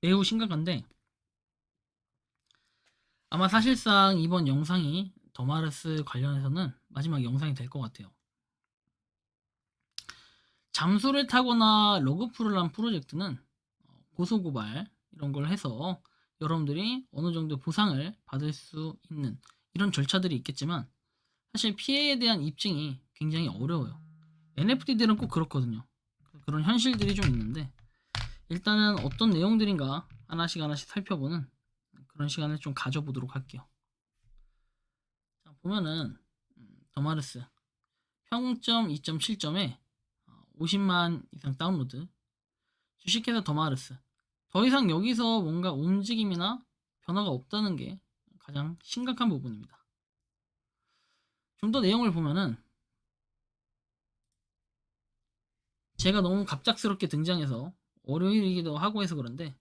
매우 심각한데 아마 사실상 이번 영상이 더마르스 관련해서는 마지막 영상이 될 것 같아요. 잠수를 타거나 러그풀을 한 프로젝트는 어, 고소고발 이런 걸 해서 여러분들이 어느 정도 보상을 받을 수 있는 이런 절차들이 있겠지만 사실 피해에 대한 입증이 굉장히 어려워요. NFT들은 꼭 그렇거든요. 그런 현실들이 좀 있는데 일단은 어떤 내용들인가 하나씩 하나씩 살펴보는 그런 시간을 좀 가져보도록 할게요. 자, 보면은 음, 더마르스 평점 2.7점에 50만 이상 다운로드 주식회사 더마르스 더 이상 여기서 뭔가 움직임이나 변화가 없다는 게 가장 심각한 부분입니다. 좀 더 내용을 보면은 제가 너무 갑작스럽게 등장해서 월요일이기도 하고 해서 그런데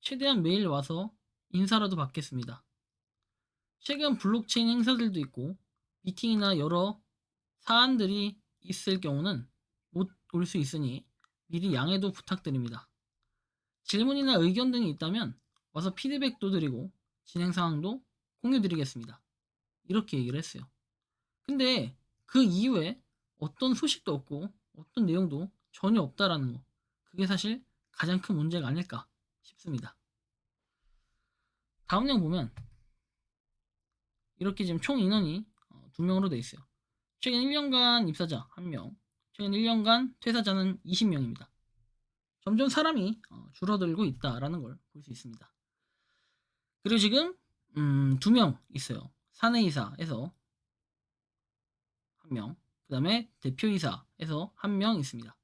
최대한 매일 와서 인사라도 받겠습니다. 최근 블록체인 행사들도 있고 미팅이나 여러 사안들이 있을 경우는 못 올 수 있으니 미리 양해도 부탁드립니다. 질문이나 의견 등이 있다면 와서 피드백도 드리고 진행 상황도 공유 드리겠습니다. 이렇게 얘기를 했어요. 근데 그 이후에 어떤 소식도 없고 어떤 내용도 전혀 없다라는 거. 그게 사실 가장 큰 문제가 아닐까 싶습니다. 다음 내용 보면 이렇게 지금 총 인원이 어, 두 명으로 되어 있어요. 최근 1년간 입사자 1명, 최근 1년간 퇴사자는 20명입니다. 점점 사람이 어, 줄어들고 있다라는 걸 볼 수 있습니다. 그리고 지금 음, 두 명 있어요. 사내이사에서 한 명, 그 다음에 대표이사에서 한 명 있습니다.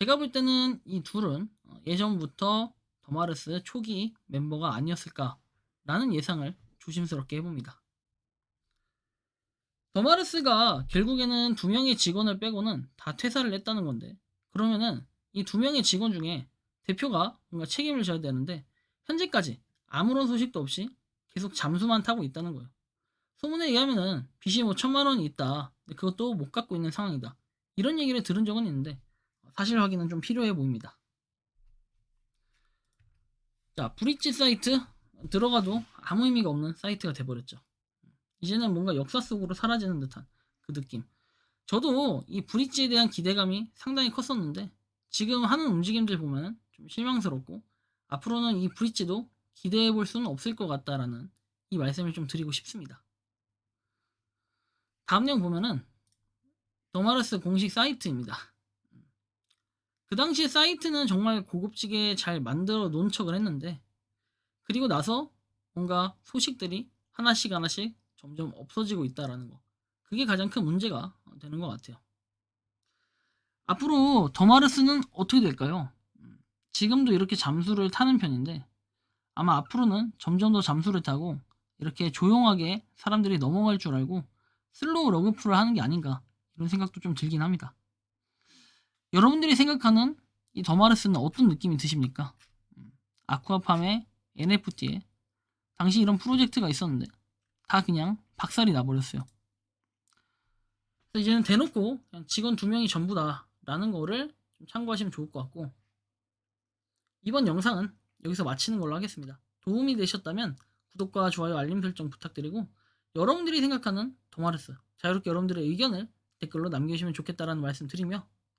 제가 볼 때는 이 둘은 어, 예전부터 더마르스 초기 멤버가 아니었을까라는 예상을 조심스럽게 해봅니다. 더마르스가 결국에는 두 명의 직원을 빼고는 다 퇴사를 했다는 건데 그러면은 이 두 명의 직원 중에 대표가 뭔가 책임을 져야 되는데 현재까지 아무런 소식도 없이 계속 잠수만 타고 있다는 거예요. 소문에 의하면은 빚이 뭐 천만 원이 있다. 그것도 못 갚고 있는 상황이다. 이런 얘기를 들은 적은 있는데 사실 확인은 좀 필요해 보입니다. 자, 브릿지 사이트 들어가도 아무 의미가 없는 사이트가 돼버렸죠. 이제는 뭔가 역사 속으로 사라지는 듯한 그 느낌. 저도 이 브릿지에 대한 기대감이 상당히 컸었는데 지금 하는 움직임들 보면 좀 실망스럽고 앞으로는 이 브릿지도 기대해 볼 수는 없을 것 같다라는 이 말씀을 좀 드리고 싶습니다. 다음 내용 보면은 더마르스 공식 사이트입니다. 그 당시에 사이트는 정말 고급지게 잘 만들어 놓은 척을 했는데 그리고 나서 뭔가 소식들이 하나씩 하나씩 점점 없어지고 있다라는 거 그게 가장 큰 문제가 되는 것 같아요. 앞으로 더마르스는 어떻게 될까요? 지금도 이렇게 잠수를 타는 편인데 아마 앞으로는 점점 더 잠수를 타고 이렇게 조용하게 사람들이 넘어갈 줄 알고 슬로우 러그풀을 하는 게 아닌가 이런 생각도 좀 들긴 합니다. 여러분들이 생각하는 이 더마르스는 어떤 느낌이 드십니까? 음, 아쿠아팜의 NFT에 당시 이런 프로젝트가 있었는데 다 그냥 박살이 나버렸어요. 이제는 대놓고 직원 두 명이 전부다라는 거를 좀 참고하시면 좋을 것 같고 이번 영상은 여기서 마치는 걸로 하겠습니다. 도움이 되셨다면 구독과 좋아요 알림 설정 부탁드리고 여러분들이 생각하는 더마르스 자유롭게 여러분들의 의견을 댓글로 남겨주시면 좋겠다라는 말씀 드리며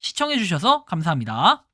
시청해 주셔서 감사합니다.